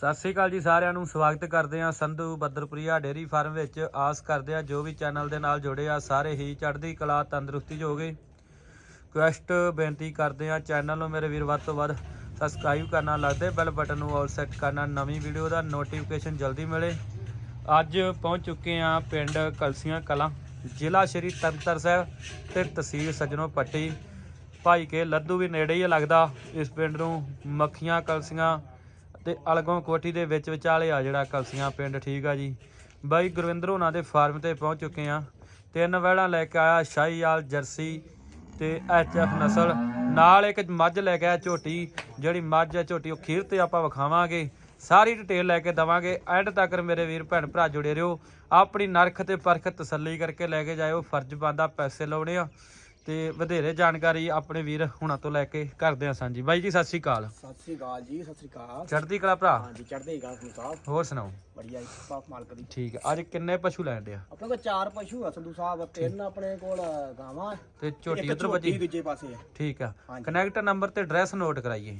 ਸਤਿ ਸ੍ਰੀ ਅਕਾਲ ਜੀ ਸਾਰਿਆਂ ਨੂੰ, ਸਵਾਗਤ ਕਰਦੇ ਹਾਂ ਸੰਧੂ ਬੱਦਰਪੁਰੀਆ ਡੇਰੀ ਫਾਰਮ ਵਿੱਚ। ਆਸ ਕਰਦੇ ਹਾਂ ਜੋ ਵੀ ਚੈਨਲ ਦੇ ਨਾਲ ਜੁੜੇ ਆ, ਸਾਰੇ ਹੀ ਚੜ੍ਹਦੀ ਕਲਾ, ਤੰਦਰੁਸਤੀ 'ਚ ਹੋਗੇ ਕੁਐਸਟ ਬੇਨਤੀ ਕਰਦੇ ਹਾਂ, ਚੈਨਲ ਨੂੰ ਮੇਰੇ ਵੀਰ ਵੱਧ ਤੋਂ ਵੱਧ ਸਬਸਕ੍ਰਾਈਬ ਕਰਨਾ, ਲੱਗਦੇ ਬੈਲ ਬਟਨ ਨੂੰ ਆਲ ਸੈੱਟ ਕਰਨਾ, ਨਵੀਂ ਵੀਡੀਓ ਦਾ ਨੋਟੀਫਿਕੇਸ਼ਨ ਜਲਦੀ ਮਿਲੇ। ਅੱਜ ਪਹੁੰਚ ਚੁੱਕੇ ਹਾਂ ਪਿੰਡ ਕਲਸੀਆਂ ਕਲਾਂ, ਜ਼ਿਲ੍ਹਾ ਸ਼੍ਰੀ ਤੰਤਰ ਸਾਹਿਬ ਤੇ ਤਹਿਸੀਲ ਸਜਣੋ ਪੱਟੀ। ਭਾਈ ਕੇ ਲੱਦੂ ਵੀ ਨੇੜੇ ਹੀ ਲੱਗਦਾ, ਇਸ ਪਿੰਡ ਨੂੰ ਮੱਖੀਆਂ ਕਲਸੀਆਂ ਤੇ ਅਲਗੋਂ ਕੋਠੀ ਦੇ ਵਿੱਚ ਵਿਚਾਲੇ ਆ ਜਿਹੜਾ ਕਲਸੀਆਂ ਪਿੰਡ, ਠੀਕ ਆ ਜੀ। ਬਾਈ ਗੁਰਵਿੰਦਰ ਹੋਣਾ ਦੇ ਫਾਰਮ ਤੇ ਪਹੁੰਚ ਚੁੱਕੇ ਆ ਤਿੰਨ ਵਹਿੜਾਂ ਲੈ ਕੇ ਆਇਆ ਸ਼ਾਹੀਵਾਲ ਜਰਸੀ ਤੇ ਐਚਐਫ ਨਸਲ। ਨਾਲ ਇੱਕ ਮੱਝ ਲੈ ਕੇ ਆਇਆ ਝੋਟੀ, ਜਿਹੜੀ ਮੱਝ ਹੈ ਝੋਟੀ ਉਹ ਖੀਰ ਤੇ ਆਪਾਂ ਵਿਖਾਵਾਂਗੇ। ਸਾਰੀ ਡਿਟੇਲ ਲੈ ਕੇ ਦਵਾਂਗੇ। ਐਂਡ ਤੱਕ ਮੇਰੇ ਵੀਰ ਭੈਣ ਭਰਾ ਜੁੜੇ ਰਹੋ। ਆਪਣੀ ਨਰਖ ਤੇ ਪਰਖ ਤਸੱਲੀ ਕਰਕੇ ਲੈ ਕੇ ਜਾਇਓ। ਫਰਜ਼ ਬੰਦਾ ਪੈਸੇ ਲਾਉਣੇ ਆ। ਤੇ ਵਧੇਰੇ ਜਾਣਕਾਰੀ ਆਪਣੇ ਵੀਰ ਹੁਣਾਂ ਤੋਂ ਲੈ ਕੇ ਕਰਦੇ ਆ ਸਾਂਝੀ। ਬਾਈ ਜੀ ਸਤਿ ਸ਼੍ਰੀ ਅਕਾਲ। ਸਤਿ ਸ੍ਰੀ ਅਕਾਲ ਜੀ ਸਤਿ ਸ੍ਰੀ ਅਕਾਲ। ਚੜ੍ਹਦੀ ਕਲਾ ਭਰਾ? ਹਾਂਜੀ ਚੜ੍ਹਦੇ ਹੀ ਗੱਲ ਸੰਧੂ ਸਾਹਿਬ। ਹੋਰ ਸੁਣਾਓ? ਬੜੀਆ ਪਾਪ ਮਾਲਕ ਦੀ। ਠੀਕ ਅੱਜ ਕਿੰਨੇ ਪਸ਼ੂ ਲੈਣ ਡਿਆ? ਆਪਣੇ ਕੋਲ ਚਾਰ ਪਸ਼ੂ ਆ ਸੰਧੂ ਸਾਹਿਬ ਤਿੰਨ ਆਪਣੇ ਕੋਲ ਗਾਵਾਂ ਤੇ ਝੋਟੀ ਉਧਰ ਵੱਜੀ? ਦੂਜੇ ਪਾਸੇ ਆ। ਠੀਕ ਆ। ਹਾਂਜੀ। ਕਨੈਕਟ ਨੰਬਰ ਤੇ ਐਡਰੈਸ ਨੋਟ ਕਰਾਈਏ।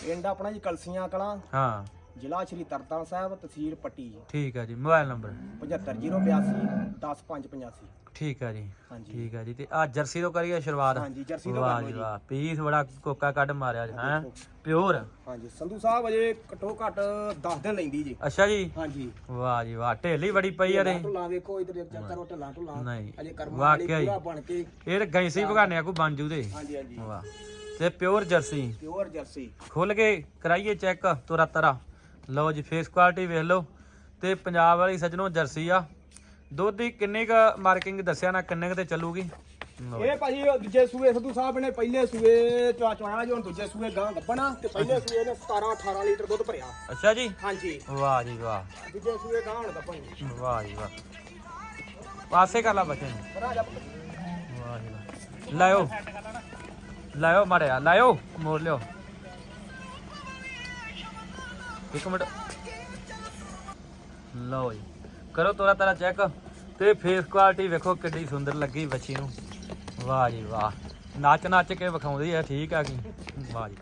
ਪਿੰਡ ਆਪਣਾ ਜੀ ਕਲਸੀਆਂ ਕਲਾਂ। ਹਾਂ। ਜ਼ਿਲ੍ਹਾ ਸ਼੍ਰੀ ਤਰਨਤਾਰਨ ਸਾਹਿਬ ਤਹਿਸੀਲ ਪੱਟੀ ਜੀ। ਠੀਕ ਆ ਜੀ ਮੋਬਾਈਲ ਨੰਬਰ? 75082 10585 ਠੀਕ ਆ ਜੀ ਹਾਂਜੀ। ਠੀਕ ਆ ਜੀ ਤੇ ਆ ਜਰਸੀ ਤੋਂ ਕਰੀਏ ਸ਼ੁਰੂਆਤ? ਹਾਂਜੀ ਜਰਸੀ ਤੋਂ ਵਾਹ ਕਰ ਜੀ ਲਓ ਜੀ। ਵਾਹ ਪੀਸ ਬੜਾ ਕੋਕਾ ਕੱਢ ਮਾਰਿਆ ਜੀ ਹੈ। ਪਿਓਰ? ਹਾਂਜੀ ਸੰਧੂ ਸਾਹਿਬ ਅਜੇ ਘੱਟੋ ਘੱਟ 10 ਦਿਨ ਲੈਂਦੀ ਜੀ। ਅੱਛਾ ਜੀ? ਹਾਂਜੀ। ਵਾਹ ਜੀ ਵਾਹ ਢੇਲੀ ਬੜੀ ਪਈ ਆ ਰੇ ਢੁੱਲਾਂ ਵੇਖੋ ਇਧਰ ਚੈੱਕ ਕਰੋ ਢੁੱਲਾਂ ਢੁੱਲਾਂ। ਨਹੀਂ ਅਜੇ ਕਰਮ ਵਾਕਿਆ ਹੀ। ਪੂਰਾ ਬਣ ਕੇ। ਇਹ ਤਾਂ ਗੈਂਸੀ ਭਗਾਨਿਆ ਕੋ ਬਣ ਜੂ ਦੇ ਹਾਂਜੀ ਹਾਂਜੀ। ਵਾਹ। ਤੇ ਪਿਓਰ ਜਰਸੀ? Pure jersey. ਖੁੱਲ ਕੇ ਕਰਾਈਏ ਚੈੱਕ ਤੁਰਾ ਤਰਾ ਲਓ ਜੀ ਫੇਸ ਕੁਆਲਿਟੀ ਵੇਖ ਲਓ। ਤੇ ਪੰਜਾਬ ਵਾਲੀ ਸੱਜਣੋ ਜਰਸੀ ਆ। ਦੁੱਧ ਦੀ ਕਿੰਨੀ ਕ ਮਾਰਕਿੰਗ ਦੱਸਿਆ ਨਾ ਕਿੰਨੇ ਕੁ ਤੇ ਚੱਲੂਗੀ। ਇਹ ਭਾਜੀ ਦੂਜੇ ਸੂਏ ਸੰਧੂ ਸਾਹਿਬ ਨੇ ਪਹਿਲੇ ਸੂਏ ਚਾ ਚਵਾਇਆ ਜੀ ਦੂਜੇ ਸੂਏ ਗਾਂ ਗੱਬਣਾ ਤੇ ਪਹਿਲੇ ਸੂਏ ਨੇ 17 18 ਲੀਟਰ ਦੁੱਧ ਭਰਿਆ। ਅੱਛਾ ਜੀ। ਹਾਂਜੀ। ਵਾਹ ਜੀ ਵਾਹ। ਦੂਜੇ ਸੂਏ ਗਾਂ ਹੁਣ ਗੱਬਣੀ ਵਾਹ ਜੀ ਵਾਹ। ਪਾਸੇ ਕਰ ਲਾ ਬੱਚੇ ਨੂੰ। ਵਾਹ ਜੀ ਲਾਇਓ। ਲਾਇਓ ਮੜਿਆ ਲਾਇਓ ਮੋੜ ਲਿਓ। ਇੱਕ ਮਿੰਟ। ਲਓ ਜੀ। ਕਰੋ ਤੋਰਾ ਤਾਰਾ ਚੈੱਕ ਤੇ ਫੇਸ ਕੁਆਲਿਟੀ ਵੇਖੋ ਕਿੱਡੀ ਸੁੰਦਰ ਲੱਗੀ ਬੱਚੀ ਨੂੰ। ਵਾਹ ਜੀ ਵਾਹ। ਨੱਚ ਨੱਚ ਕੇ ਵਿਖਾਉਂਦੀ ਹੈ ਠੀਕ ਆ ਕੀ ਵਾਹ ਜੀ।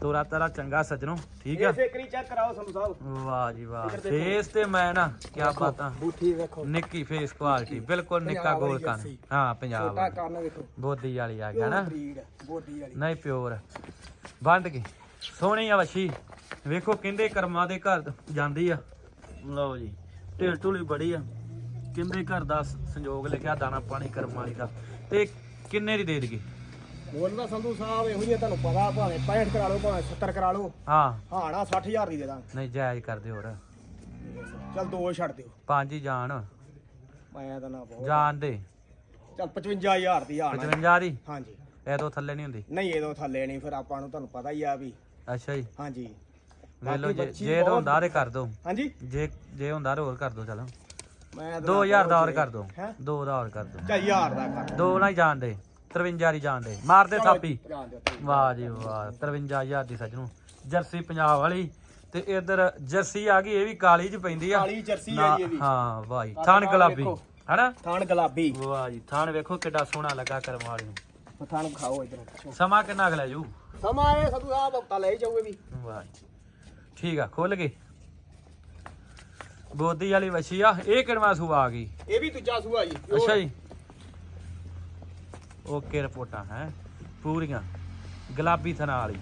ਤੋਰਾ ਤਾਰਾ ਚੰਗਾ ਸੱਜਣੋ ਠੀਕ ਆ? ਫੇਕਰੀ ਚੈੱਕ ਕਰਾਓ ਸੰਧੂ ਸਾਹਿਬ ਵਾਹ ਜੀ ਵਾਹ। ਫੇਸ ਤੇ ਮੈਂ ਨਾ ਕੀ ਬਾਤਾਂ। ਬੂਠੀ ਵੇਖੋ। ਨਿੱਕੀ ਫੇਸ ਕੁਆਲਿਟੀ ਬਿਲਕੁਲ ਨਿੱਕਾ ਗੋਲ ਕੰਨ। ਹਾਂ ਪੰਜਾਬ ਛੋਟਾ। ਕੰਨ ਵੇਖੋ। ਬੋਦੀ ਵਾਲੀ ਆ ਗਿਆ ਨਾ। ਬੋਡੀ ਵਾਲੀ। ਨਹੀਂ ਪਿਓਰ ਬੰਦ ਗਈ ਸੋਹਣੀ ਆ ਵਛੀ ਵੇਖੋ ਕਹਿੰਦੇ ਕਰਮਾਂ ਦੇ ਘਰ ਜਾਂਦੀ ਆ। ਲਓ ਜੀ ਢੇਲ ਢੂਲੀ ਬੜੀ ਆ। ਕਹਿੰਦੇ ਘਰ ਦਾ ਸ- ਸੰਜੋਗ ਲਿਖਿਆ ਦਾਣਾ ਪਾਣੀ ਕਰਮ ਵਾਲੀ ਦਾ। ਤੇ ਕਿੰਨੇ ਦੀ ਦੇ ਦਈਏ? ਮੁੱਲ ਦਾ ਸੰਧੂ ਸਾਹਿਬ ਇਹੋ ਜਿਹਾ ਤੁਹਾਨੂੰ ਪਤਾ ਭਾਵੇਂ 65 ਕਰਾ ਲਓ ਭਾਵੇਂ 70 ਕਰਾ ਲਓ। ਹਾਂ। ਹਾਂ ਨਾ 60000 ਦੀ ਦੇ ਦਾਂਗੇ। ਨਹੀਂ ਜਾਇਜ਼ ਕਰਦੇ ਹੋਰ। ਚੱਲ ਦੋ ਛੱਡ ਦਿਓ। ਪੰਜ ਹੀ ਜਾਣ। ਮੈਂ ਤਾਂ ਨਾ ਬਹੁਤ ਜਾਣ ਦੇ। ਚੱਲ 55000 ਦੀ ਹਾਂ 55 ਦੀ? ਹਾਂਜੀ। ਇਹ ਤੋਂ ਥੱਲੇ ਨਹੀਂ ਹੁੰਦੀ। ਨਹੀਂ ਇਹਦੋਂ ਥੱਲੇ ਨਹੀਂ ਫਿਰ ਆਪਾਂ ਨੂੰ ਤੁਹਾਨੂੰ ਪਤਾ ਹੀ ਆ ਵੀ। ਅੱਛਾ ਜੀ। ਹਾਂਜੀ। ਵੇਖ ਲਓ ਜੇ ਜੇ ਬਹੁਤ- ਹੁੰਦਾ ਤੇ ਕਰ ਦੋ। ਹਾਂਜੀ? ਜੇ ਜੇ ਹੁੰਦਾ ਹੋਰ ਕਰ ਦੋ ਚਲੋ। ਮੈਂ 2000 ਦਾ ਹੋਰ ਕਰ ਦੋ। ਹੈ? 2 ਦਾ ਹੋਰ ਕਰ ਦੋ। ਚਾ ਹਜ਼ਾਰ ਦਾ ਕਰ ਦੋ ਨਾ ਹੀ ਜਾਣ ਦੇ। 53 ਦੀ ਜਾਣ ਦੇ। ਮਾਰ ਦੇ ਥਾਪੀ। ਵਾਹ ਜੀ ਵਾਹ 53000 ਦੀ ਸੱਜਣੋ। ਜਰਸੀ ਪੰਜਾਬ ਵਾਲੀ ਤੇ ਇਧਰ ਜਰਸੀ ਆ ਗਈ ਇਹ ਵੀ ਕਾਲੀ ਚ ਪੈਂਦੀ ਆ। ਕਾਲੀ ਜਰਸੀ ਆ ਜੀ ਇਹ ਵੀ। ਹਾਂ ਵਾਹ ਜੀ। ਥਾਣ ਗੁਲਾਬੀ। ਹਨਾ? ਥਾਣ ਗੁਲਾਬੀ। ਵਾਹ ਜੀ ਥਾਣ ਵੇਖੋ ਕਿੱਡਾ ਸੋਹਣਾ ਲੱਗਾ ਕਰਮ ਵਾਲੀ। ਨੂੰ ਥਾਣ ਖਾਓ ਇਧਰ। ਸਮਾਂ ਕਿੰਨਾ ਅਗਲਾ ਜੂ ਸਮਾਂ ਇਹ ਸਤੂ ਸਾਹਿਬ ਹਫਤਾ ਲੈ ਹੀ ਜਾਓਗੇ ਵੀ। ਵਾਹ ਜੀ। ਠੀਕ ਆ ਖੁੱਲ ਗਏ ਬੋਦੀ ਵਾਲੀ ਵਛੀ ਆ ਇਹ ਕਿਣਵਾ ਸੂ ਆ ਗਈ? ਇਹ ਵੀ ਦੂਜਾ ਸੂਆ ਜੀ ਅੱਛਾ ਜੀ। ਓਕੇ ਰਿਪੋਰਟਾਂ ਹੈ ਪੂਰੀਆਂ। ਗੁਲਾਬੀ ਥਣਾ ਵਾਲੀ।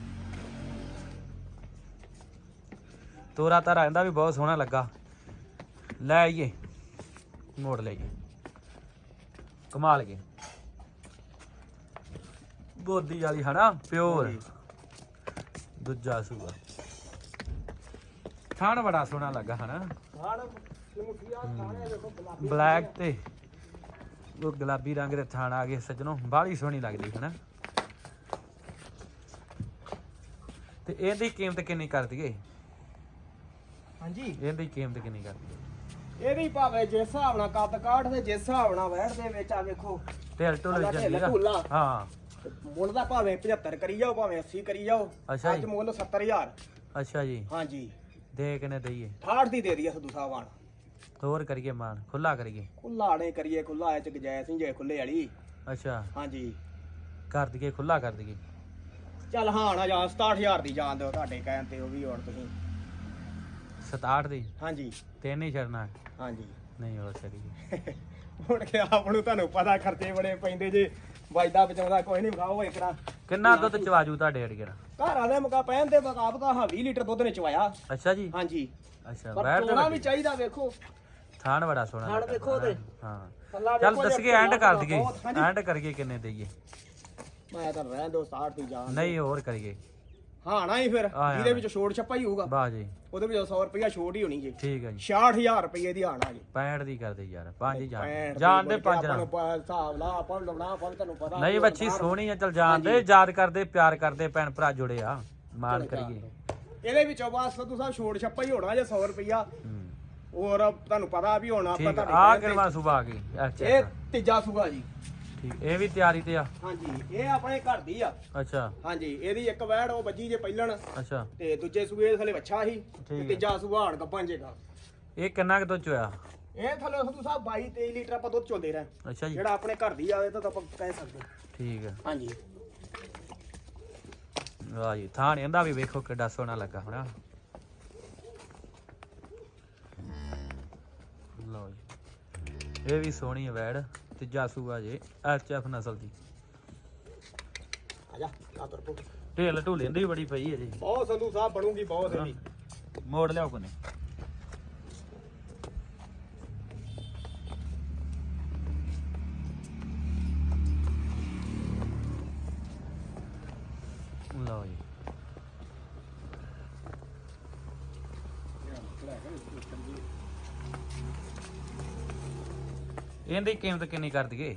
ਤੋਰਾ ਤਾਰਾ ਇਹਦਾ ਵੀ ਬਹੁਤ ਸੋਹਣਾ ਲੱਗਾ। ਲੈ ਆਈਏ ਮੋੜ ਲਈਏ। ਕਮਾਲ ਗਏ ਬੋਦੀ ਵਾਲੀ ਹਨਾ ਪਿਓਰ। ਦੂਜਾ ਸੂਆ। ਥਾਣ ਬੜਾ ਸੋਹਣਾ ਲੱਗਾ ਹਨਾ। ਥਾਣ ਮੁਖੀਆ ਥਾਣੇ ਵੇਖੋ ਗੁਲਾਬੀ ਬਲੈਕ ਤੇ ਉਹ ਗੁਲਾਬੀ ਰੰਗ ਦੇ ਥਾਣ ਆ ਗਏ ਸੱਜਣੋ ਬਾਹਲੀ ਸੋਹਣੀ ਲੱਗਦੀ ਹੈ ਨਾ ਤੇ ਇਹਦੀ ਕੀਮਤ ਕਿੰਨੀ ਕਰ ਦਈਏ? ਹਾਂਜੀ। ਇਹਦੀ ਕੀਮਤ ਕਿੰਨੀ ਕਰ ਦਈਏ? ਇਹਦੀ ਭਾਵੇਂ ਜਿਸ ਹਿਸਾਬ ਨਾਲ ਕੱਦ ਕਾਠ ਦੇ ਜਿਸ ਹਿਸਾਬ ਨਾਲ ਵਹਿੜ ਦੇ ਵਿੱਚ ਆ ਵੇਖੋ। ਢਿੱਲ ਢੁੱਲ ਜਾਂਦੀ ਆ। ਹਾਂ। ਮੁੱਲ ਦਾ ਭਾਵੇਂ 75 ਕਰੀ ਜਾਓ ਭਾਵੇਂ 80 ਕਰੀ ਜਾਓ। ਅੱਜ। ਮੁੱਲ 70000 ਅੱਛਾ ਜੀ। ਹਾਂਜੀ। ਦੇ ਕਿਨੇ ਦਈਏ? 68 ਦੀ ਦੇ ਦਈਏ ਸਦੂ ਸਾਹਿਬ ਆਣ ਹੋਰ ਕਰੀਏ ਮਾਨ ਖੁੱਲਾ ਕਰੀਏ? ਖੁੱਲਾ ਨੇ ਕਰੀਏ ਖੁੱਲਾ ਐ ਚ ਗਜਾਇ ਸਿੰਘ ਜੇ ਖੁੱਲੇ ਵਾਲੀ। ਅੱਛਾ। ਹਾਂਜੀ। ਕਰ ਦਈਏ ਖੁੱਲਾ ਕਰ ਦਈਏ। ਚੱਲ ਹਾਂ ਨਾ ਜਾਂ 67000 ਦੀ ਜਾਣ ਦਿਓ ਤੁਹਾਡੇ ਕਹਿਣ ਤੇ ਉਹ ਵੀ ਹੁਣ ਤੁਸੀਂ। 67 ਦੀ? ਹਾਂਜੀ। ਤਿੰਨ ਹੀ ਛੱਡਣਾ। ਹਾਂਜੀ। ਨਹੀਂ ਹੋ ਸਕਦੀ ਹੁਣ ਕਿ ਆਪ ਨੂੰ ਤੁਹਾਨੂੰ ਪਤਾ ਖਰਚੇ ਬੜੇ ਪੈਂਦੇ ਜੇ। ਵਜਦਾ ਬਚਾਉਂਦਾ ਕੋਈ ਨਹੀਂ ਵਿਖਾਓ ਇੱਕ ਰਾ ਕਿੰਨਾ ਦੁੱਧ ਚਵਾਜੂ ਤੁਹਾਡੇ ਅੜੀਏ ਘਰ ਵਾਲੇ ਮੁਕਾ ਪੈਣ ਦੇ ਮੁਕਾਬਕਾ ਹਾਂ 20 ਲੀਟਰ ਦੁੱਧ ਨੇ ਚਵਾਇਆ। ਅੱਛਾ ਜੀ। ਹਾਂਜੀ। ਅੱਛਾ ਪਰ ਬੈਠ ਚੋਣਾ ਤੇ ਵੀ ਚਾਹੀਦਾ ਵੇਖੋ। ਥਾਣ ਬੜਾ ਸੋਹਣਾ ਥਾਣ ਲੱਗਾ। ਵੇਖੋ ਤੇ। ਹਾਂ। ਚੱਲ ਵੇਖੋ ਜੇ ਦੱਸਗੇ ਐਂਡ ਕਰ ਬਹੁਤ, ਦਈਏ। ਹਾਂਜੀ। ਐਂਡ ਕਰੀਏ ਕਿੰਨੇ ਦਈਏ? ਮੈਂ ਤਾਂ ਰਹਿਣ ਦੋ 60 ਦੀ ਜਾਨ। ਨਹੀਂ ਹੋਰ ਕਰੀਏ। ਹਾਂ ਨਾ ਹੀ ਫਿਰ ਹਾਂ, ਜਿਹਦੇ ਹਾਂ। ਵਿੱਚ ਛੋੜ ਛੱਪਾ ਹੀ ਹੋਊਗਾ। ਵਾਹ ਜੀ। ਉਹਦੇ ਵਿੱਚ 100 ਰੁਪਇਆ ਛੋੜ ਹੀ ਹੋਣੀ ਜੀ। ਠੀਕ ਹੈ ਜੀ। 66000 ਰੁਪਏ ਦੀ ਆਣਾ ਜੀ। 65 ਦੀ ਕਰਦੇ ਯਾਰ ਪੰਜ ਹੀ ਜਾਣ ਦੇ ਪੰਜ ਆਪਾਂ ਨਾਲ ਨੂੰ ਪ- ਹਿਸਾਬ ਲਾ ਆਪਾਂ ਨੂੰ ਲਾਉਣਾ ਆਪਾਂ ਨੂੰ ਤੁਹਾਨੂੰ ਪਤਾ ਨਹੀਂ ਬੱਚੀ ਸੋਹਣੀ ਆ ਚਲ ਜਾਣ ਦੇ ਯਾਦ ਕਰਦੇ ਪਿਆਰ ਕਰਦੇ ਭੈਣ ਭਰਾ ਜੁੜੇ ਆ। ਮਾਣ ਕਰੀਏ। ਇਹਦੇ ਵਿੱਚੋਂ ਬਸ ਤੂੰ ਸਾਹਿਬ ਛੋੜ ਛੱਪਾ ਹੀ ਹੋਣਾ ਜੇ 100 ਰੁਪਇਆ ਹੂੰ। ਹੋਰ ਤੁਹਾਨੂੰ ਪਤਾ ਵੀ ਹੁਣ ਆਪਾਂ ਠੀਕ ਆ ਤੁਹਾਡੇ ਆ ਸੁਭਾ ਆ ਗਈ ਅੱਛਾ ਇਹ ਤੀਜਾ ਸੂਗਾ ਜੀ। ਠੀਕ ਇਹ ਵੀ ਤਿਆਰੀ ਤੇ ਆ? ਹਾਂਜੀ ਇਹ ਆਪਣੇ ਘਰ ਦੀ ਆ। ਅੱਛਾ। ਹਾਂਜੀ ਇਹਦੀ ਇੱਕ ਵੈੜ ਉਹ ਵੱਜੀ ਜੇ ਪਹਿਲਣ। ਅੱਛਾ। ਤੇ ਦੂਜੇ ਸੂਏ ਥਲੇ ਵੱਛਾ ਸੀ ਤੇ। ਤੀਜਾ ਸੂਆ ਹਣ ਗੱਪਾਂ ਜੇਗਾ ਇਹ ਕਿੰਨਾ ਕੁ ਦੁੱਧ ਚੋਇਆ? ਇਹ ਥਲੇ ਸੰਧੂ ਸਾਹਿਬ 22 23 ਲੀਟਰ ਆਪਾਂ ਦੁੱਧ ਚੋਂਦੇ ਰਹੇ ਅੱਛਾ ਜੀ। ਜਿਹੜਾ ਆਪਣੇ ਘਰ ਦੀ ਆਵੇ ਤਾਂ ਆਪਾਂ ਕਹਿ ਸਕਦੇ ਠੀਕ ਹੈ ਹਾਂਜੀ। ਵਾਹ ਜੀ ਥਾਣ ਇਹਦਾ ਵੀ ਵੇਖੋ ਕਿੱਡਾ ਸੋਹਣਾ ਲੱਗਾ ਹੋਣਾ। ਲਓ ਜੀ। ਇਹ ਵੀ ਸੋਹਣੀ ਹੈ ਵੈੜ। ਤੀਜਾ ਸੂਆ ਜੇ ਐਚਐਫ ਨਸਲ ਦੀ। ਆ ਜਾ ਆ ਤੁਰ ਢੇਲ ਢੂਲੇ ਦੀ ਬੜੀ ਪਈ ਹੈ ਜੀ। ਬਹੁਤ ਸੰਧੂ ਸਾਹਿਬ ਬਣੂਗੀ ਬਹੁਤ ਇਹਦੀ ਮੋੜ ਲਿਆਓ ਕੋਨੇ ਇਹਦੀ ਕੀਮਤ ਕਿੰਨੀ ਕਰ ਦਈਏ?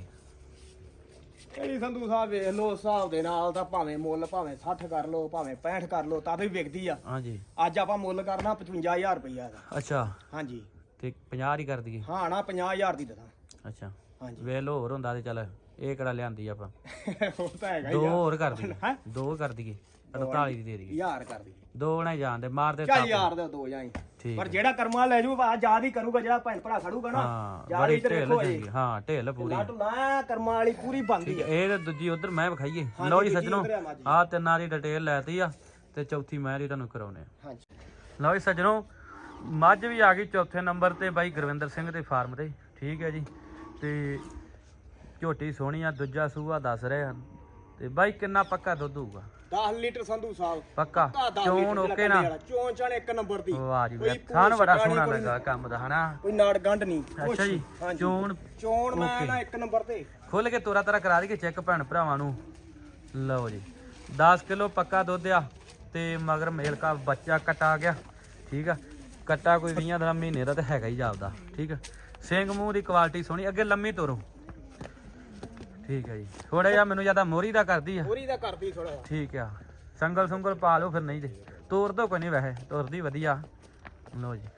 ਇਹਦੀ ਸੰਧੂ ਸਾਹਿਬ ਵੇਖ ਲਓ ਹਿਸਾਬ ਦੇ ਨਾਲ ਤਾਂ ਭਾਵੇਂ ਮੁੱਲ ਭਾਵੇਂ 60 ਕਰ ਲਓ ਭਾਵੇਂ 65 ਕਰ ਲਓ ਤਾਂ ਵੀ ਵਿਕਦੀ ਆ। ਹਾਂਜੀ। ਅੱਜ ਆਪਾਂ ਮੁੱਲ ਕਰਨਾ 55000 ਰੁਪਈਆ ਦਾ। ਅੱਛਾ। ਹਾਂਜੀ। ਤੇ 50 ਹੀ ਕਰ ਦਈਏ? ਹਾਂ ਨਾ 50000 ਦੀ ਦਦਾ ਅੱਛਾ। ਹਾਂਜੀ। ਵੇਖ ਲੋ ਹੋਰ ਹੁੰਦਾ ਤੇ ਚੱਲ ਇਹ ਕਿਹੜਾ ਲਿਆਂਦੀ ਆਪਾਂ? ਉਹ ਤਾਂ ਹੈਗਾ ਦੋ ਹੀ ਹੋਰ ਕਰ ਦਈਏ? ਦੋ ਕਰ ਦਈਏ 48 ਦੀ ਦੇ ਦਈਏ। ਯਾਰ ਕਰ ਦੀ ਦੋ ਨਾ ਜਾਣਦੇ ਮਾਰਦੇ ਚੱਲ ਥਾਪ ਯਾਰ ਦੇ ਦੋ ਜਾਈ ਠੀਕ ਪਰ। ਜਿਹੜਾ ਕਰਮਾ ਲੈ ਜੂ ਆ ਯਾਦ ਹੀ ਕਰੂਗਾ ਜਿਹੜਾ ਭੈਣ ਭਰਾ ਖੜੂਗਾ ਨਾ। ਹਾਂ ਯਾਦ ਬੜੀ ਹੀ ਤੇ ਢੇਲ ਚੰਗੀ ਹਾਂ ਢੇਲ ਪੂਰੀ। ਲੱਟ ਲਾ ਕਰਮਾ ਵਾਲੀ ਪੂਰੀ ਬੰਦੀ ਹੈ, ਇਹ ਤੇ ਦੂਜੀ ਉਧਰ ਮੈਂ ਵਿਖਾਈਏ। ਲਓ ਜੀ ਦੂਜੀ ਸੱਜਣੋ ਉੱਧਰ ਆ ਤਿੰਨਾਂ ਦੀ ਡਿਟੇਲ ਲੈਤੀ ਆ ਤੇ ਚੌਥੀ ਮੈਂ ਦੀ ਤੁਹਾਨੂੰ ਕਰਾਉਨੇ ਆ। ਹਾਂਜੀ। ਲਓ ਜੀ ਸੱਜਣੋ ਮੱਝ ਵੀ ਆ ਗਈ ਚੌਥੇ ਨੰਬਰ ਤੇ ਬਾਈ ਗੁਰਵਿੰਦਰ ਸਿੰਘ ਦੇ ਫਾਰਮ ਤੇ ਠੀਕ ਹੈ ਜੀ। ਤੇ ਝੋਟੀ ਸੋਹਣੀ ਆ ਦੂਜਾ ਸੂਆ ਦੱਸ ਰਹੇ। ਹਨ ਤੇ ਬਾਈ ਕਿੰਨਾ ਪੱਕਾ ਦੁੱਧ ਹੋਊਗਾ? 10 ਲੀਟਰ ਸੰਧੂ ਸਾਹਿਬ। ਪੱਕਾ। ਪੱਕਾ 10 ਚੋਣ ਓਕੇ ਨਾ। ਚੋਣ ਚਾਣ ਇੱਕ ਨੰਬਰ ਦੀ। ਵਾਹ ਜੀ ਥਾਨ ਬੜਾ ਸੋਹਣਾ ਲੱਗਾ ਕੰਮ ਦਾ ਹਨਾ? ਕੋਈ ਨਾੜ ਗੰਢ ਨਹੀਂ। ਅੱਛਾ ਜੀ। ਚੋਣ ਚੋਣ ਮੈਂ। ਨਾ ਇੱਕ ਨੰਬਰ ਤੇ। ਖੁੱਲ ਕੇ ਤੋਰਾ ਤਰਾ ਕਰਾ ਦਈਏ ਚੈੱਕ ਭੈਣ ਭਰਾਵਾਂ ਨੂੰ। ਲਓ ਜੀ। 10 ਕਿਲੋ ਪੱਕਾ ਦੁੱਧ ਆ ਤੇ ਮਗਰ ਮੇਲ ਕਾ ਬੱਚਾ ਕਟਾ ਗਿਆ ਠੀਕ ਆ? ਕੱਟਾ ਕੋਈ 20 ਦਿਨ ਮਹੀਨੇ ਦਾ ਤੇ ਹੈਗਾ ਹੀ ਜਾਪਦਾ ਠੀਕ ਆ? ਸਿੰਘ ਮੂੰਹ ਦੀ ਕੁਆਲਿਟੀ ਸੋਹਣੀ ਅੱਗੇ ਲੰਮੀ ਤੋਰੋ। ਠੀਕ ਹੈ ਜੀ। ਥੋੜਾ ਜਿਹਾ ਮੈਨੂੰ ਜ਼ਿਆਦਾ ਮੋਰੀ ਦਾ ਕਰਦੀ ਆ। ਪੂਰੀ ਦਾ ਕਰਦੀ ਥੋੜਾ ਜਿਹਾ। ਠੀਕ ਆ। ਸੰਗਲ ਸੰਗਲ ਪਾ ਲਓ ਫਿਰ ਨਹੀਂ ਤੇ ਤੋਰ ਦੋ ਕੋਈ ਨਹੀਂ ਵੈਸੇ ਤੋਰਦੀ ਵਧੀਆ। ਲਓ ਜੀ।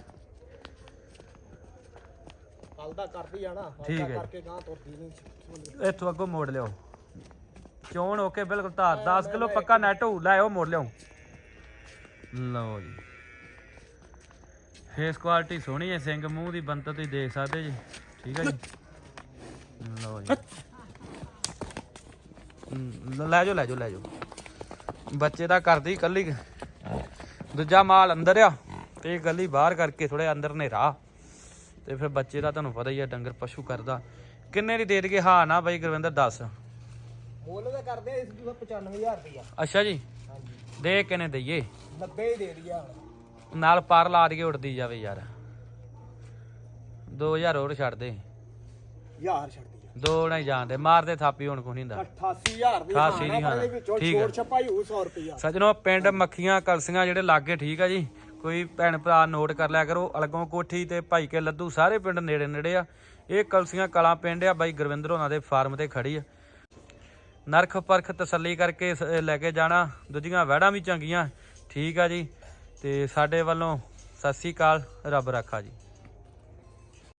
ਹਲ ਦਾ ਕਰਦੀ ਆ ਨਾ ਠੀਕ ਹੈ। ਕਰਕੇ ਗਾਂ ਤੁਰਦੀ ਨਹੀਂ। ਇੱਥੋਂ ਅੱਗੋਂ ਮੋੜ ਲਿਓ ਚੋਣ ਓਕੇ ਬਿਲਕੁਲ ਧਾਰ 10 ਕਿਲੋ ਪੱਕਾ ਨੈਟ ਹੋਊ ਲੈ ਆਓ ਮੋੜ ਲਿਓ ਲਓ ਜੀ। ਫੇਸ ਕੁਆਲਿਟੀ ਸੋਹਣੀ ਹੈ ਸਿੰਘ ਮੂੰਹ ਦੀ ਬੰਤਰ ਤੁਸੀਂ ਦੇਖ ਸਕਦੇ ਜੀ। ਠੀਕ ਹੈ ਜੀ ਲਓ ਜੀ ਹਮ, ਲੈ ਜਾਓ ਲੈ ਜਾਓ ਲੈ ਜਾਓ। ਬੱਚੇ ਦਾ ਕਰਦੀ ਕੱਲੀ ਦੂਜਾ ਮਾਲ ਅੰਦਰ ਆ ਤੇ ਗੱਲੀ ਬਾਹਰ ਕਰਕੇ ਥੋੜੇ ਅੰਦਰ ਹਨੇਰਾ। ਤੇ ਫਿਰ ਬੱਚੇ ਦਾ ਤੁਹਾਨੂੰ ਪਤਾ ਹੀ ਆ ਡੰਗਰ ਪਸ਼ੂ ਕਰਦਾ। ਕਿੰਨੇ ਦੀ ਦੇ ਦਈਏ? ਹਾਂ ਨਾ ਬਾਈ ਗੁਰਵਿੰਦਰ ਦੱਸ। ਮੁੱਲ ਦਾ ਕਰਦੇ ਇਸ ਨੂੰ 95000 ਰੁਪਇਆ ਅੱਛਾ ਜੀ। ਹਾਂਜੀ। ਦੇ ਕਿੰਨੇ ਦਈਏ? 90 ਹੀ ਦੇ ਦਿਆ ਨਾਲ ਪਰ ਲਾ ਕੇ ਉੱਡਦੀ ਜਾਵੇ ਯਾਰ। 2000 ਹੋਰ ਛੱਡ ਦੇ। ਯਾਰ ਛੱਡਦੀ ਆ ਦੋ ਨਹੀਂ ਜਾਂਦੇ ਮਾਰਦੇ ਥਾਪੀ ਹੁਣ ਕੋਈ ਨਹੀਂ ਹੁੰਦਾ। 88000 ਦੀ 88 ਹਾਣਾ ਦੀ ਵਿੱਚੋਂ ਠੀਕ ਆ। ਛੋੜ ਛਪਾਈ ਹੋਊ 100 ਰੁਪਇਆ ਸੱਜਣੋ ਪਿੰਡ ਮੱਖੀਆਂ ਕਲਸੀਆਂ ਜਿਹੜੇ ਲਾਗੇ ਠੀਕ ਆ ਜੀ ਕੋਈ ਭੈਣ ਭਰਾ ਨੋਟ ਕਰ ਲਿਆ ਕਰੋ ਅਲਗੋਂ ਕੋਠੀ ਤੇ ਭਾਈ ਕੇ ਲੱਦੂ ਸਾਰੇ ਪਿੰਡ ਨੇੜੇ ਨੇੜੇ ਆ। ਇਹ ਕਲਸੀਆਂ ਕਲਾਂ ਪਿੰਡ ਆ ਬਾਈ ਗੁਰਵਿੰਦਰ ਹੋਣਾ ਦੇ ਫਾਰਮ ਤੇ ਖੜੀ ਆ। ਨਰਖ ਪਰਖ ਤਸੱਲੀ ਕਰਕੇ ਸ- ਲੈ ਕੇ ਜਾਣਾ ਦੂਜੀਆਂ ਵਹਿੜਾਂ ਵੀ ਚੰਗੀਆਂ ਠੀਕ ਆ ਜੀ। ਤੇ ਸਾਡੇ ਵੱਲੋਂ ਸਤਿ ਸ੍ਰੀ ਅਕਾਲ ਰੱਬ ਰਾਖਾ ਜੀ।